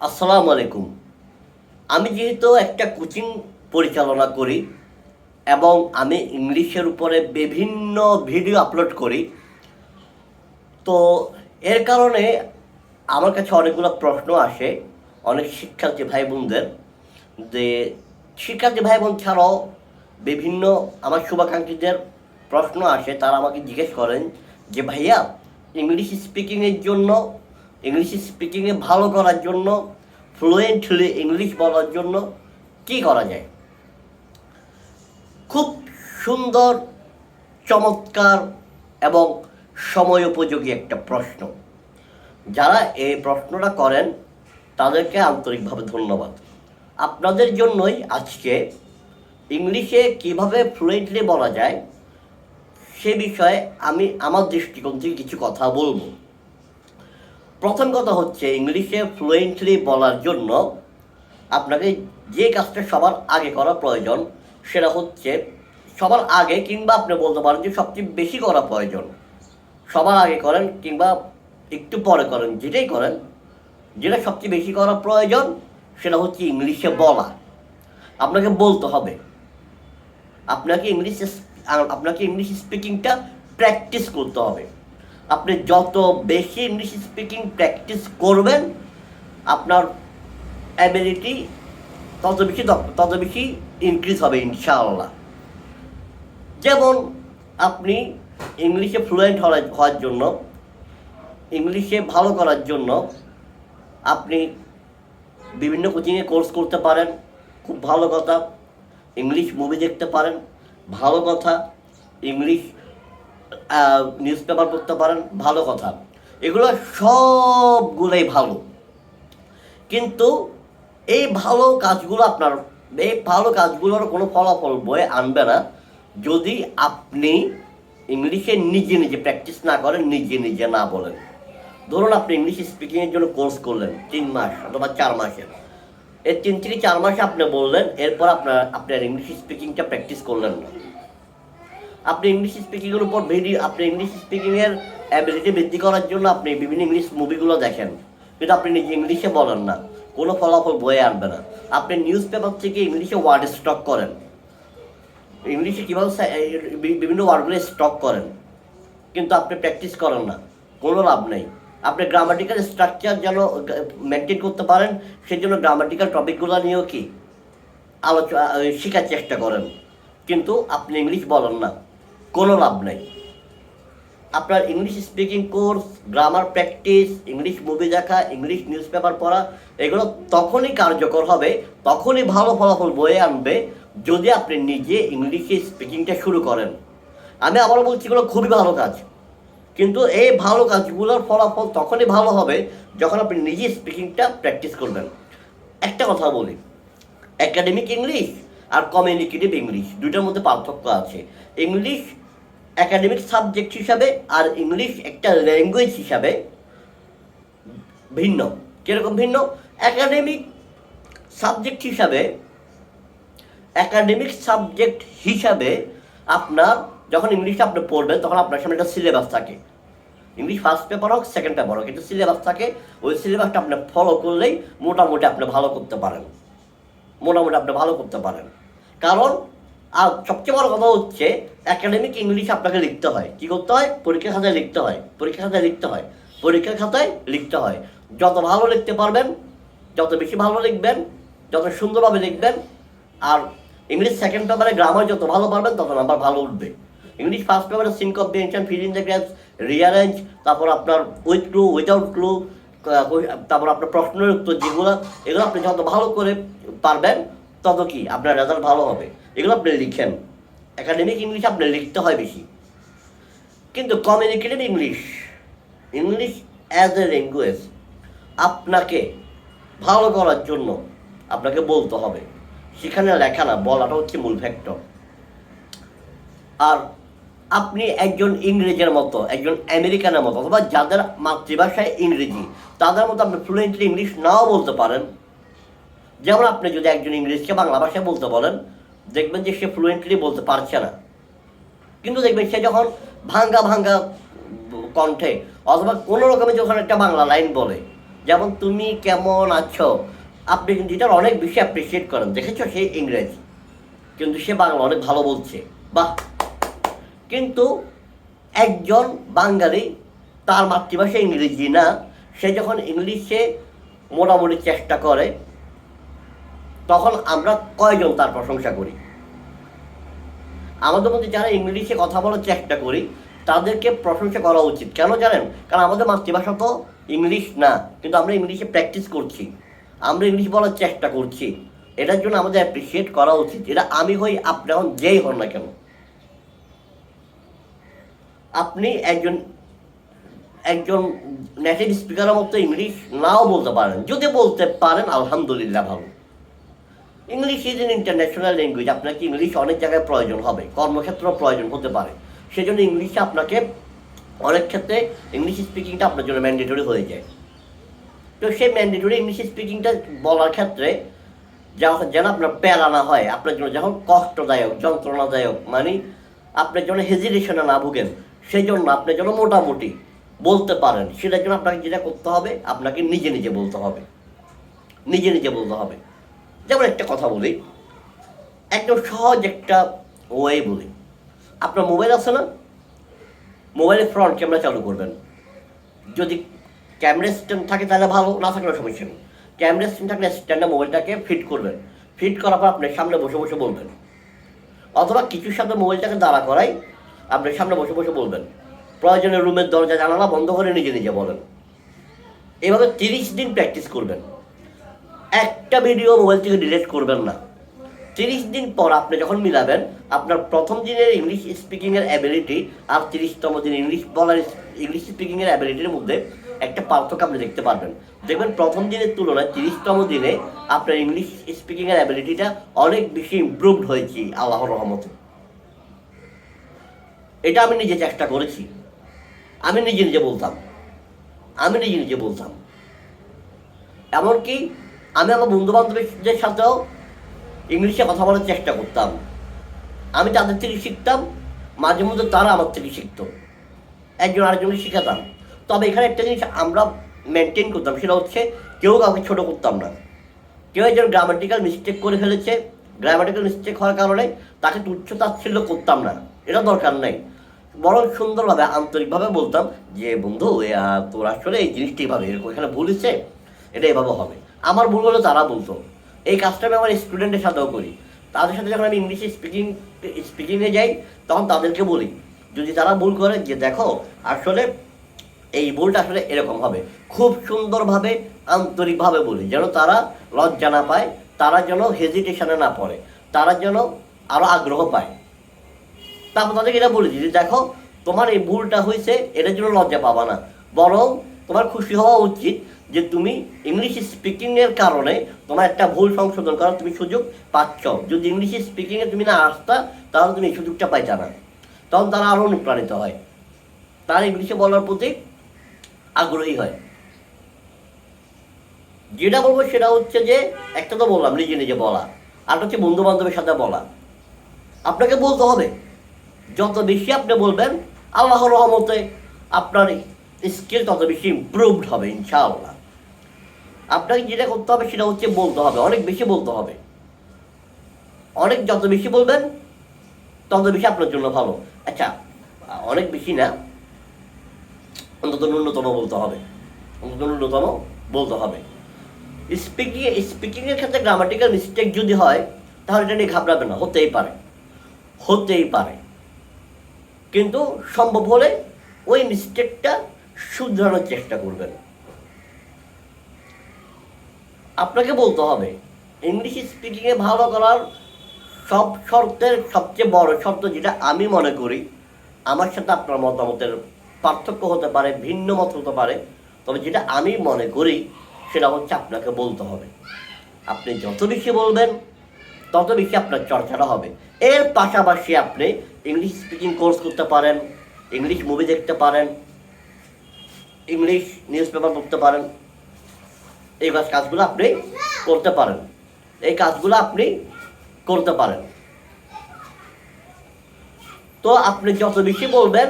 আসসালামু আলাইকুম। আমি যেহেতু একটা কোচিং পরিচালনা করি এবং আমি ইংলিশের উপরে বিভিন্ন ভিডিও আপলোড করি, তো এর কারণে আমার কাছে অনেকগুলো প্রশ্ন আসে অনেক শিক্ষার্থী ভাই বোনদের যে শিক্ষার্থী ভাই বোন ছাড়াও বিভিন্ন আমার শুভাকাঙ্ক্ষীদের প্রশ্ন আসে, তারা আমাকে জিজ্ঞেস করেন যে, ভাইয়া, ইংলিশ স্পিকিংয়ের জন্য ইংলিশ স্পিকিংয়ে ভালো করার জন্য ফ্লুয়েন্টলি ইংলিশ বলার জন্য কি করা যায়? খুব সুন্দর, চমৎকার এবং সময় উপযোগী একটা প্রশ্ন। যারা এই প্রশ্নটা করেন, তাদেরকে আন্তরিকভাবে ধন্যবাদ। আপনাদের জন্যই আজকে ইংলিশে কীভাবে ফ্লুয়েন্টলি বলা যায়, সে বিষয়ে আমি, আমার দৃষ্টিকোণ থেকে কিছু কথা বলব। প্রথম কথা হচ্ছে ইংলিশে ফ্লুয়েন্টলি বলার জন্য আপনাকে যে কাজটা সবার আগে করা প্রয়োজন, সেটা হচ্ছে সবার আগে কিংবা আপনি বলতে পারেন যে সবচেয়ে বেশি করা প্রয়োজন। সবার আগে করেন কিংবা একটু পরে করেন, যেটাই করেন, যেটা সবচেয়ে বেশি করা প্রয়োজন, সেটা হচ্ছে ইংলিশে বলা। আপনাকে বলতে হবে। আপনাকে ইংলিশ আপনাকে ইংলিশ স্পিকিংটা প্র্যাকটিস করতে হবে। আপনি যত বেশি ইংলিশ স্পিকিং প্র্যাকটিস করবেন, আপনার অ্যাবিলিটি তত বেশি তত বেশি ইনক্রিজ হবে ইনশাআল্লাহ। যেমন আপনি ইংলিশে ফ্লুয়েন্ট হওয়ার জন্য ইংলিশে ভালো করার জন্য আপনি বিভিন্ন কোচিংয়ে কোর্স করতে পারেন, খুব ভালো কথা। ইংলিশ মুভি দেখতে পারেন, ভালো কথা। ইংলিশ নিউজ পেপার পড়তে পারেন, ভালো কথা। এগুলো সবগুলোই ভালো। কিন্তু এই ভালো কাজগুলো আপনার, এই ভালো কাজগুলোর কোনো ফলাফল বয়ে আনবে না যদি আপনি ইংলিশে নিজে নিজে প্র্যাকটিস না করেন, নিজে নিজে না বলেন। ধরুন আপনি ইংলিশ স্পিকিংয়ের জন্য কোর্স করলেন, তিন মাস অথবা চার মাসের। এই তিন থেকে চার মাসে আপনি বললেন, এরপর আপনার আপনার ইংলিশ স্পিকিংটা প্র্যাকটিস করলেন না। আপনি ইংলিশ স্পিকিংয়ের উপর ভিডিও আপনি ইংলিশ স্পিকিংয়ের অ্যাবিলিটি বৃদ্ধি করার জন্য আপনি বিভিন্ন ইংলিশ মুভিগুলো দেখেন। কিন্তু আপনি নিজে ইংলিশে বলেন না। কোনো ফলাফল বয়ে আনবে না। আপনি নিউজ পেপার থেকে ইংলিশে ওয়ার্ড স্টক করেন। ইংলিশে কীভাবে বিভিন্ন ওয়ার্ডগুলো স্টক করেন। কিন্তু আপনি প্র্যাকটিস করেন না। কোনো লাভ নেই। আপনি গ্রামাটিক্যাল স্ট্রাকচার যেন মেনটেন করতে পারেন সেই জন্য গ্রামাটিক্যাল টপিকগুলো নিয়েও কি আলোচনা শেখার চেষ্টা করেন। কিন্তু আপনি ইংলিশ বলেন না। কোনো লাভ নেই। আপনার English speaking course grammar practice English movie দেখা ইংলিশ নিউজ পেপার পড়া, এগুলো তখনই কার্যকর হবে, তখনই ভালো ফলাফল বয়ে আনবে যদি আপনি নিজে ইংলিশে স্পিকিংটা শুরু করেন। আমি আবারও বলছি, এগুলো খুবই ভালো কাজ। কিন্তু এই ভালো কাজগুলোর ফলাফল তখনই ভালো হবে যখন আপনি নিজে স্পিকিংটা প্র্যাকটিস করবেন। একটা কথা বলি একাডেমিক ইংলিশ আর কমিউনিকেটিভ ইংলিশ দুইটার মধ্যে পার্থক্য আছে। ইংলিশ একাডেমিক সাবজেক্ট হিসাবে আর ইংলিশ একটা ল্যাঙ্গুয়েজ হিসাবে ভিন্ন। কীরকম ভিন্ন? একাডেমিক সাবজেক্ট হিসাবে একাডেমিক সাবজেক্ট হিসাবে আপনার যখন ইংলিশটা আপনি পড়বেন, তখন আপনার সামনে একটা সিলেবাস থাকে। ইংলিশ ফার্স্ট পেপার হোক সেকেন্ড পেপার হোক কিন্তু সিলেবাস থাকে। ওই সিলেবাসটা আপনি ফলো করলেই মোটামুটি আপনি ভালো করতে পারেন। মোটামুটি আপনি ভালো করতে পারেন। কারণ আর সবচেয়ে বড় কথা হচ্ছে একাডেমিক ইংলিশ আপনাকে লিখতে হয়। কি করতে হয়? পরীক্ষার খাতায় লিখতে হয়। পরীক্ষার খাতায় লিখতে হয়। পরীক্ষার খাতায় লিখতে হয়। যত ভালো লিখতে পারবেন, যত বেশি ভালো লিখবেন, যত সুন্দরভাবে লিখবেন, আর ইংলিশ সেকেন্ড পেপারে গ্রামার যত ভালো পারবেন, তত নাম্বার ভালো উঠবে। ইংলিশ ফার্স্ট পেপারে seen competition fill in the gaps rearrange তারপর আপনার উইথ ক্লু উইদাউট ক্লু তারপর আপনার প্রশ্নের উত্তর যেগুলো, এগুলো আপনি যত ভালো করে পারবেন, তত কি? আপনার রেজাল্ট ভালো হবে। এগুলো আপনি লিখেন। একাডেমিক ইংলিশ আপনি লিখতে হয় বেশি। কিন্তু communicative English English as a language আপনাকে ভালো করার জন্য আপনাকে বলতে হবে। সেখানে লেখা না বলাটা হচ্ছে মূল ফ্যাক্টর আর আপনি একজন ইংরেজের মতো, একজন আমেরিকানের মতো, অথবা যাদের মাতৃভাষায় ইংরেজি, তাদের মতো আপনি ফ্লুয়েন্টলি ইংলিশ নাও বলতে পারেন। যেমন আপনি যদি একজন ইংরেজকে বাংলা ভাষায় বলতে বলেন দেখবেন যে সে ফ্লুয়েন্টলি বলতে পারছে না। কিন্তু দেখবেন সে যখন ভাঙ্গা ভাঙ্গা কণ্ঠে অথবা কোনো রকমের যখন একটা বাংলা লাইন বলে, যেমন, তুমি কেমন আছো? আপনি কিন্তু এটার অনেক বেশি অ্যাপ্রিসিয়েট করেন। দেখেছ? সে ইংরেজি। কিন্তু সে বাংলা অনেক ভালো বলছে। বাহ! কিন্তু একজন বাঙালি, তার মাতৃভাষা ইংরেজি না। সে যখন ইংলিশে মোটামুটি চেষ্টা করে, তখন আমরা কয়জন তার প্রশংসা করি? আমাদের মধ্যে যারা ইংলিশে কথা বলার চেষ্টা করি, তাদেরকে প্রশংসা করা উচিত। কেন জানেন? কারণ আমাদের মাতৃভাষা তো ইংলিশ না, কিন্তু আমরা ইংলিশে প্র্যাকটিস করছি। আমরা ইংলিশ বলার চেষ্টা করছি। এটার জন্য আমাদের অ্যাপ্রিসিয়েট করা উচিত। এটা আমি হই, আপনি এখন যেই হন না কেন। আপনি একজন একজন নেটিভ স্পিকারের মতো ইংলিশ নাও বলতে পারেন। যদি বলতে পারেন, আলহামদুলিল্লাহ ভালো। English is in international language আপনাকে ইংলিশ অনেক জায়গায় প্রয়োজন হবে। কর্মক্ষেত্রেও প্রয়োজন হতে পারে। সেজন্য ইংলিশে আপনাকে অনেক ক্ষেত্রে ইংলিশ স্পিকিংটা আপনার জন্য ম্যান্ডেটরি হয়ে যায়। তো সেই ম্যান্ডেটরি ইংলিশ স্পিকিংটা বলার ক্ষেত্রে যেন আপনার প্যারা না হয়, আপনার জন্য যখন কষ্টদায়ক, যন্ত্রণাদায়ক মানে আপনার জন্য হেজিটেশনে না ভুগেন সেই জন্য আপনি যেন মোটামুটি বলতে পারেন। সেটার জন্য আপনাকে যেটা করতে হবে, আপনাকে নিজে নিজে বলতে হবে। নিজে নিজে বলতে হবে। যেমন একটা কথা বলি একদম সহজ একটা ওয়ে বলি। আপনার মোবাইল আছে না? মোবাইলের ফ্রন্ট ক্যামেরা চালু করবেন। যদি ক্যামেরা স্ট্যান্ড থাকে তাহলে ভালো, না থাকলে সমস্যা নেই। ক্যামেরা স্ট্যান্ড থাকলে স্ট্যান্ডে মোবাইলটাকে ফিট করবেন। ফিট করার পর আপনি সামনে বসে বসে বলবেন। অথবা কিছু সাথে মোবাইলটাকে দাঁড়া করাই আপনি সামনে বসে বসে বলবেন। প্রয়োজনে রুমের দরজা জানালা বন্ধ করে নিজে নিজে বলেন। এভাবে তিরিশ দিন প্র্যাকটিস করবেন। একটা ভিডিও মোবাইল থেকে ডিলিট করবেন না। তিরিশ দিন পর আপনি যখন মিলাবেন, আপনার প্রথম দিনের ইংলিশ স্পিকিংয়ের অ্যাবিলিটি আর তিরিশতম দিন ইংলিশ বলার ইংলিশ স্পিকিংয়ের অ্যাবিলিটির মধ্যে একটা পার্থক্য আপনি দেখতে পারবেন। দেখবেন প্রথম দিনের তুলনায় তিরিশতম দিনে আপনার ইংলিশ স্পিকিংয়ের অ্যাবিলিটিটা অনেক বেশি ইমপ্রুভড হয়েছে আল্লাহর রহমতে। এটা আমি নিজে চেষ্টা করেছি। আমি নিজে নিজে বলতাম। আমি নিজে নিজে বলতাম। এমনকি আমি আমার বন্ধু বান্ধবীদের সাথেও ইংলিশে কথা বলার চেষ্টা করতাম। আমি তাদের থেকে শিখতাম, মাঝে মধ্যে তারা আমার থেকে শিখতো। একজন আরেকজনকে শেখাতাম। তবে এখানে একটা জিনিস আমরা মেনটেন করতাম, সেটা হচ্ছে কেউ কাউকে ছোটো করতাম না। কেউ একজন গ্রামাটিক্যাল মিস্টেক করে ফেলেছে গ্রামাটিক্যাল মিস্টেক হওয়ার কারণে তাকে তুচ্ছ তাচ্ছিল্য করতাম না। এটা দরকার নাই। বরং সুন্দরভাবে, আন্তরিকভাবে বলতাম যে, বন্ধু তোর আসলে এই জিনিসটা এইভাবে এরকম এখানে ভুল হচ্ছে এটা এভাবে হবে। আমার ভুল হলে তারা বলতো। এই কাজটা আমি আমার স্টুডেন্টের সাথেও করি। তাদের সাথে যখন আমি ইংলিশে স্পিকিং স্পিকিংয়ে যাই, তখন তাদেরকে বলি। যদি তারা ভুল করে, যে দেখো, আসলে এই ভুলটা আসলে এরকম হবে। খুব সুন্দরভাবে, আন্তরিকভাবে বলি, যেন তারা লজ্জা না পায়, তারা যেন হেজিটেশনে না পড়ে, তারা যেন আরও আগ্রহ পায়। তারপর তাদেরকে এটা বলে দিই যে দেখো, তোমার এই ভুলটা হয়েছে, এটার জন্য লজ্জা পাবা না। বরং তোমার খুশি হওয়া উচিত যে তুমি ইংলিশ স্পিকিংয়ের কারণে তোমার একটা ভুল সংশোধন করার তুমি সুযোগ পাচ্ছ। যদি ইংলিশ স্পিকিংয়ে তুমি না আসতা, তাহলে তুমি এই সুযোগটা পাইতা না। তখন তারা আরও অনুপ্রাণিত হয়। তারা ইংলিশে বলার প্রতি আগ্রহী হয়। যেটা বলব সেটা হচ্ছে যে, একটা তো বললাম, নিজে নিজে বলা। আর হচ্ছে বন্ধু বান্ধবের সাথে বলা। আপনাকে বলতে হবে, যত বেশি আপনি বলবেন, আল্লাহর রহমতে আপনার স্কিল তত বেশি ইমপ্রুভড হবে, ইনশাআল্লাহ। আপনাকে যেটা করতে হবে সেটা হচ্ছে বলতে হবে, অনেক বেশি বলতে হবে। অনেক যত বেশি বলবেন, তত বেশি আপনার জন্য ভালো। আচ্ছা অনেক বেশি না, অন্তত ন্যূনতম বলতে হবে। অন্তত ন্যূনতম বলতে হবে। স্পিকিং স্পিকিংয়ের ক্ষেত্রে গ্রামাটিক্যাল মিস্টেক যদি হয়, তাহলে এটা নিয়ে ঘাবড়াবে না, হতেই পারে। হতেই পারে। কিন্তু সম্ভব হলে ওই মিস্টেকটা শুধরানোর চেষ্টা করবেন। আপনাকে বলতে হবে ইংলিশ স্পিকিংয়ে ভালো করার সব শর্তের সবচেয়ে বড় শর্ত যেটা আমি মনে করি, আমার সাথে আপনার মতামতের পার্থক্য হতে পারে, ভিন্ন মত হতে পারে, তবে যেটা আমি মনে করি সেটা হচ্ছে আপনাকে বলতে হবে। আপনি যত বেশি বলবেন, তত বেশি আপনার চর্চাটা হবে। এর পাশাপাশি আপনি ইংলিশ স্পিকিং কোর্স করতে পারেন ইংলিশ মুভি দেখতে পারেন ইংলিশ নিউজ পেপার পড়তে পারেন এই কাজ কাজগুলো আপনি করতে পারেন। এই কাজগুলো আপনি করতে পারেন। তো আপনি যত বেশি বলবেন,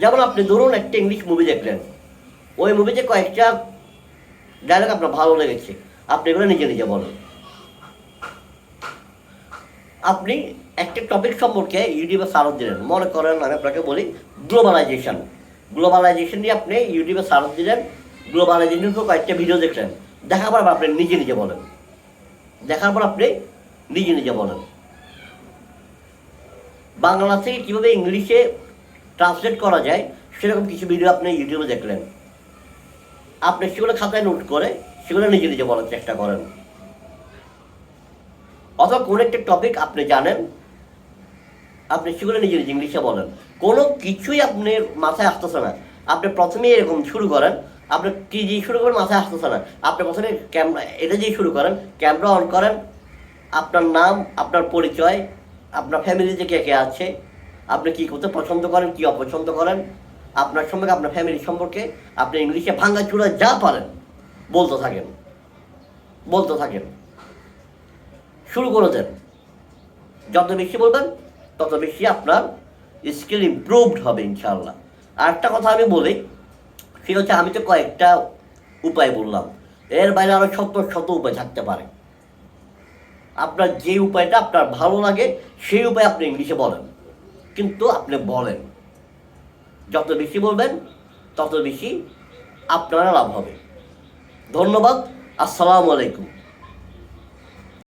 যেমন আপনি ধরুন একটা ইংলিশ মুভি দেখলেন। ওই মুভিতে কয়েকটা ডায়লগ আপনার ভালো লেগেছে। আপনি এগুলো নিজে নিজে বলেন। আপনি একটা টপিক সম্পর্কে ইউটিউবে সার্চ দিলেন। মনে করেন আমি আপনাকে বলি গ্লোবালাইজেশন গ্লোবালাইজেশন নিয়ে আপনি ইউটিউবে সার্চ দিলেন। গ্লোবালাইজেশন কয়েকটা ভিডিও দেখলেন। দেখার পর আপনি নিজে নিজে বলেন। দেখার পর আপনি নিজে নিজে বলেন। বাংলা থেকে কীভাবে ইংলিশে ট্রান্সলেট করা যায়, সেরকম কিছু ভিডিও আপনি ইউটিউবে দেখলেন। আপনি সেগুলো খাতায় নোট করে, সেগুলো নিজে নিজে বলার চেষ্টা করেন। অথবা কোনো একটা টপিক আপনি জানেন, আপনি সেগুলো নিজে নিজে ইংলিশে বলেন। কোনো কিছুই আপনার মাথায় আসতেছে না। আপনি প্রথমেই এরকম শুরু করেন আপনি কি দিয়ে শুরু করেন, মাথায় আসতেছে না। আপনি প্রথমে ক্যামেরা এটা দিয়ে শুরু করেন, ক্যামেরা অন করেন, আপনার নাম, আপনার পরিচয়, আপনার ফ্যামিলিতে কে কে আছে, আপনি কী করতে পছন্দ করেন, কী অপছন্দ করেন, আপনার সম্পর্কে, আপনার ফ্যামিলি সম্পর্কে, আপনি ইংলিশে ভাঙ্গা চূড়া যা পারেন, বলতে থাকেন বলতে থাকেন। শুরু করে দেন। যত বেশি বলবেন, তত বেশি আপনার স্কিল ইমপ্রুভড হবে ইনশাল্লাহ আর একটা কথা আমি বলি সেটা হচ্ছে আমি তো কয়েকটা উপায় বললাম। এর বাইরে আরও শত শত উপায় থাকতে পারে। আপনার যে উপায়টা আপনার ভালো লাগে, সেই উপায় আপনি ইংলিশে বলেন। কিন্তু আপনি বলেন। যত বেশি বলবেন, তত বেশি আপনারা লাভ হবে। ধন্যবাদ, আসসালামু আলাইকুম।